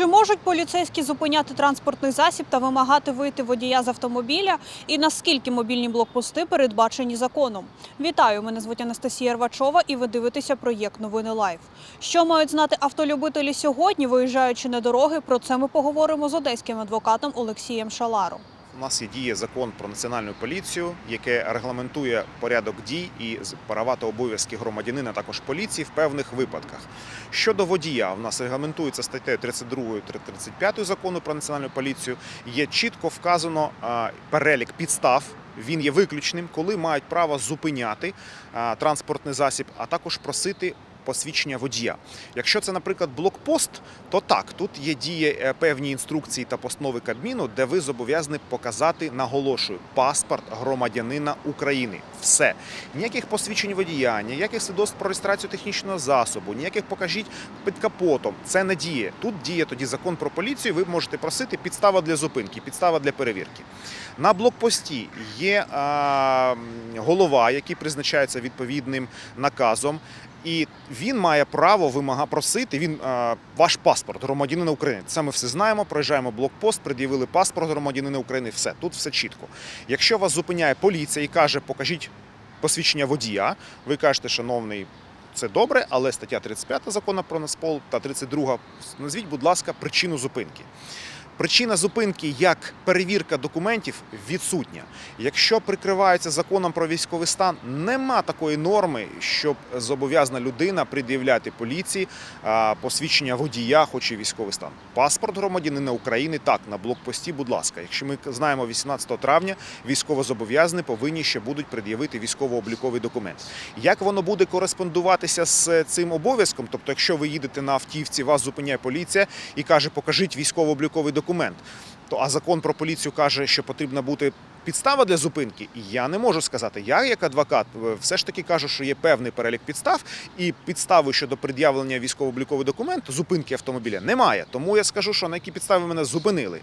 Чи можуть поліцейські зупиняти транспортний засіб та вимагати вийти водія з автомобіля? І наскільки мобільні блокпости передбачені законом? Вітаю! Мене звуть Анастасія Рвачова, і ви дивитеся проєкт Новини Лайф. Що мають знати автолюбителі сьогодні, виїжджаючи на дороги? Про це ми поговоримо з одеським адвокатом Олексієм Шаларом. У нас є діє закон про національну поліцію, яке регламентує порядок дій і права та обов'язки громадянина, також поліції в певних випадках. Щодо водія, в нас регламентується статтею 32 та 35 закону про національну поліцію. Є чітко вказано перелік підстав. Він є виключним, коли мають право зупиняти транспортний засіб, а також просити посвідчення водія. Якщо це, наприклад, блокпост, то так, тут є діє е, певні інструкції та постанови Кабміну, де ви зобов'язані показати, наголошую, паспорт громадянина України. Все. Ніяких посвідчень водія, ніяких свідоцтв про реєстрацію технічного засобу, ніяких покажіть під капотом. Це не діє. Тут діє тоді закон про поліцію. Ви можете просити підстава для зупинки, підстава для перевірки. На блокпості є а, голова, який призначається відповідним наказом. І він має право вимага просити. Він е, ваш паспорт громадянина України. Це ми все знаємо. Проїжджаємо блокпост, пред'явили паспорт громадянина України. Все тут все чітко. Якщо вас зупиняє поліція і каже, покажіть посвідчення водія, ви кажете, шановний. Це добре, але стаття 35 закону про Нацпол та 32 назвіть, будь ласка, причину зупинки. Причина зупинки як перевірка документів відсутня. Якщо прикривається законом про військовий стан, нема такої норми, щоб зобов'язана людина пред'являти поліції посвідчення водія, хоч і військовий стан. Паспорт громадянина України так на блокпості. Будь ласка, якщо ми знаємо 18 травня, військовозобов'язані повинні ще будуть пред'явити військово-обліковий документ. Як воно буде кореспондуватися з цим обов'язком? Тобто, якщо ви їдете на автівці, вас зупиняє поліція і каже, покажіть військово-обліковий документ. То а закон про поліцію каже, що потрібна бути підстава для зупинки. І я не можу сказати. Я, як адвокат, е, все ж таки кажу, що є певний перелік підстав, і підстави щодо пред'явлення військово-облікового документу, зупинки автомобіля немає. Тому я скажу, що на які підстави мене зупинили.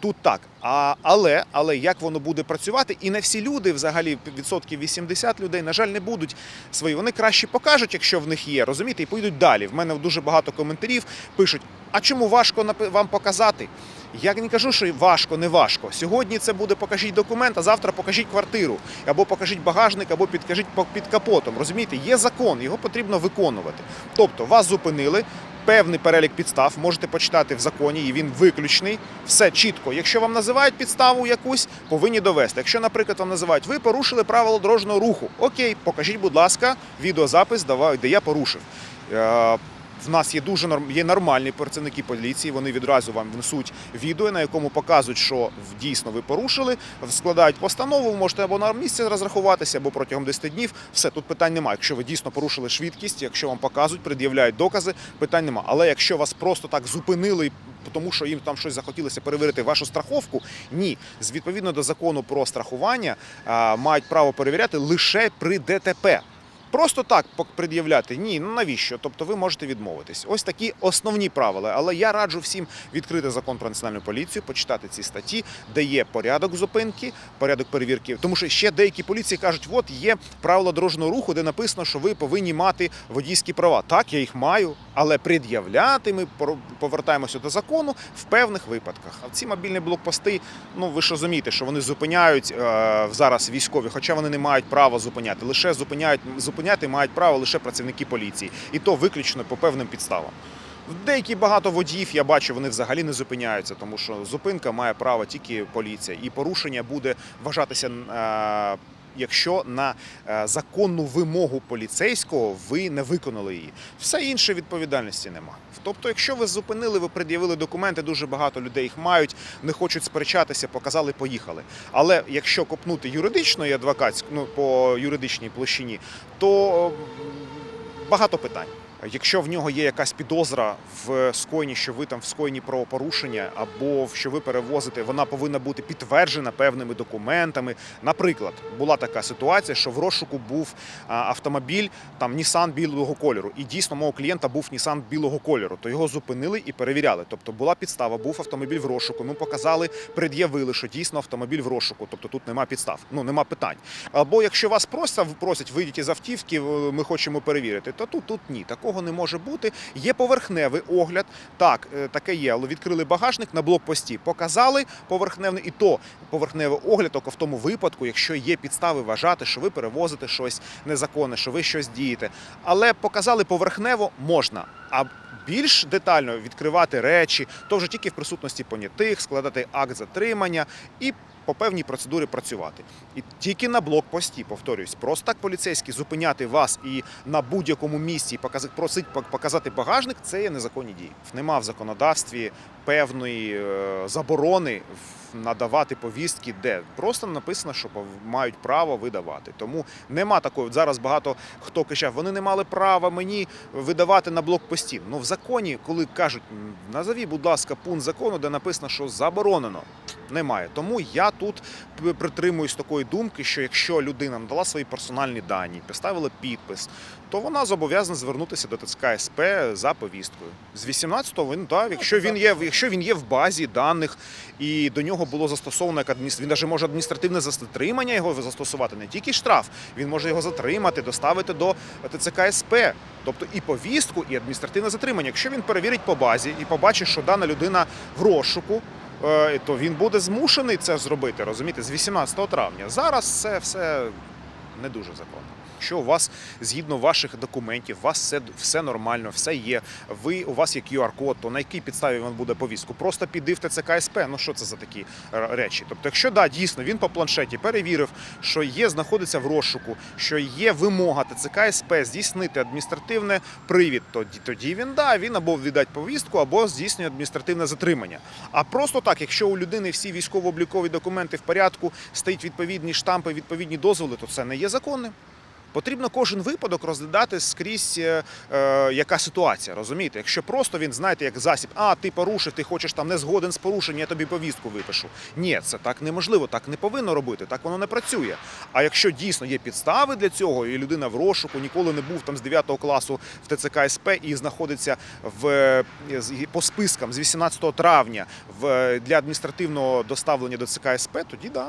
Тут так. А, але, але як воно буде працювати, і не всі люди, взагалі, відсотків 80 людей, на жаль, не будуть свої. Вони краще покажуть, якщо в них є, розумієте, і поїдуть далі. В мене дуже багато коментарів пишуть: а чому важко вам показати? Я не кажу, що важко, не важко. Сьогодні це буде покажіть документ, а завтра покажіть квартиру, або покажіть багажник, або підкажіть під капотом. Розумієте, є закон, його потрібно виконувати. Тобто вас зупинили. Певний перелік підстав можете почитати в законі, і він виключний. Все чітко. Якщо вам називають підставу якусь, повинні довести. Якщо, наприклад, вам називають, ви порушили правила дорожнього руху. Окей, покажіть, будь ласка, відеозапис, де я порушив. В нас є дуже норм... є нормальні працівники поліції. Вони відразу вам внесуть відео, на якому показують, що дійсно ви порушили, складають постанову. Ви можете або на місці розрахуватися, або протягом 10 днів. Все тут питань немає. Якщо ви дійсно порушили швидкість, якщо вам показують, пред'являють докази, питань немає. Але якщо вас просто так зупинили. Тому що їм там щось захотілося перевірити вашу страховку. Ні, з відповідно до закону про страхування мають право перевіряти лише при ДТП. Просто так пред'являти ні, ну навіщо? Тобто ви можете відмовитись. Ось такі основні правила. Але я раджу всім відкрити закон про національну поліцію, почитати ці статті, де є порядок зупинки, порядок перевірки. Тому що ще деякі поліції кажуть, от є правила дорожнього руху, де написано, що ви повинні мати водійські права. Так, я їх маю, але пред'являти ми повертаємося до закону в певних випадках. А ці мобільні блокпости, ну ви ж розумієте, що вони зупиняють е, зараз військові, хоча вони не мають права зупиняти. Лише зупиняють зупиняти мають право лише працівники поліції, і то виключно по певним підставам. Деякі багато водіїв я бачу, вони взагалі не зупиняються, тому що зупинка має право тільки поліція, і порушення буде вважатися. Якщо на е, законну вимогу поліцейського ви не виконали її, все інше відповідальності нема. Тобто, якщо ви зупинили, ви пред'явили документи, дуже багато людей їх мають, не хочуть сперечатися, показали, поїхали. Але якщо копнути юридично і адвокатську, ну по юридичній площині, то багато питань. Якщо в нього є якась підозра в скоєнні, що ви там в скоєнні правопорушення, або що ви перевозите, вона повинна бути підтверджена певними документами. Наприклад, була така ситуація, що в розшуку був автомобіль там Nissan білого кольору, і дійсно мого клієнта був Nissan білого кольору, то його зупинили і перевіряли. Тобто була підстава, був автомобіль в розшуку. Ми показали, пред'явили, що дійсно автомобіль в розшуку. Тобто тут нема підстав, ну нема питань. Або якщо вас просто просять вийдіть із автівки, ми хочемо перевірити, то тут, тут ні, такого такого не може бути. Є поверхневий огляд. Так, е, таке є, але відкрили багажник на блокпості, показали поверхневий, і то поверхневий огляд тільки в тому випадку, якщо є підстави вважати, що ви перевозите щось незаконне, що ви щось дієте. Але показали поверхнево можна. А більш детально відкривати речі, то вже тільки в присутності понятих, складати акт затримання і по певній процедурі працювати. І тільки на блокпості, повторюсь, просто так поліцейські зупиняти вас і на будь-якому місці просить пок- показати багажник, це є незаконні дії. Нема в законодавстві певної е, заборони надавати повістки, де просто написано, що мають право видавати. Тому нема такої. Зараз багато хто кричав, вони не мали права мені видавати на блокпості. Ну в законі, коли кажуть, назові, будь ласка, пункт закону, де написано, що заборонено. Немає. Тому я тут притримуюсь такої думки, що якщо людина надала свої персональні дані, поставила підпис, то вона зобов'язана звернутися до ТЦК СП за повісткою. З 18-го він дав, якщо він є, якщо він є в базі даних і до нього було застосовано як адміністр... він навіть може адміністративне затримання його застосувати, не тільки штраф, він може його затримати, доставити до ТЦК СП. Тобто і повістку, і адміністративне затримання. Якщо він перевірить по базі і побачить, що дана людина в розшуку, то він буде змушений це зробити, розумієте, з 18 травня. Зараз це все не дуже законно. Якщо у вас згідно ваших документів, у вас все, все нормально, все є. Ви у вас є QR-код, то на якій підставі він буде повістку? Просто піди в ТЦК СП. Ну що це за такі е, речі? Тобто, якщо да, дійсно він по планшеті перевірив, що є, знаходиться в розшуку, що є вимога ТЦК СП здійснити адміністративне привід, тоді тоді він да, він або віддасть повістку, або здійснює адміністративне затримання. А просто так, якщо у людини всі військово-облікові документи в порядку, стоять відповідні штампи, відповідні дозволи, то це не є законним. Потрібно кожен випадок розглядати скрізь, е, е, яка ситуація. Розумієте? Якщо просто він знаєте, як засіб, а ти порушив, ти хочеш там не згоден з порушенням, я тобі повістку випишу. Ні, це так неможливо, так не повинно робити, так воно не працює. А якщо дійсно є підстави для цього, і людина в розшуку ніколи не був там з 9 класу в ТЦК СП і знаходиться в е, по спискам з 18 травня в для адміністративного доставлення до ЦК СП, тоді да.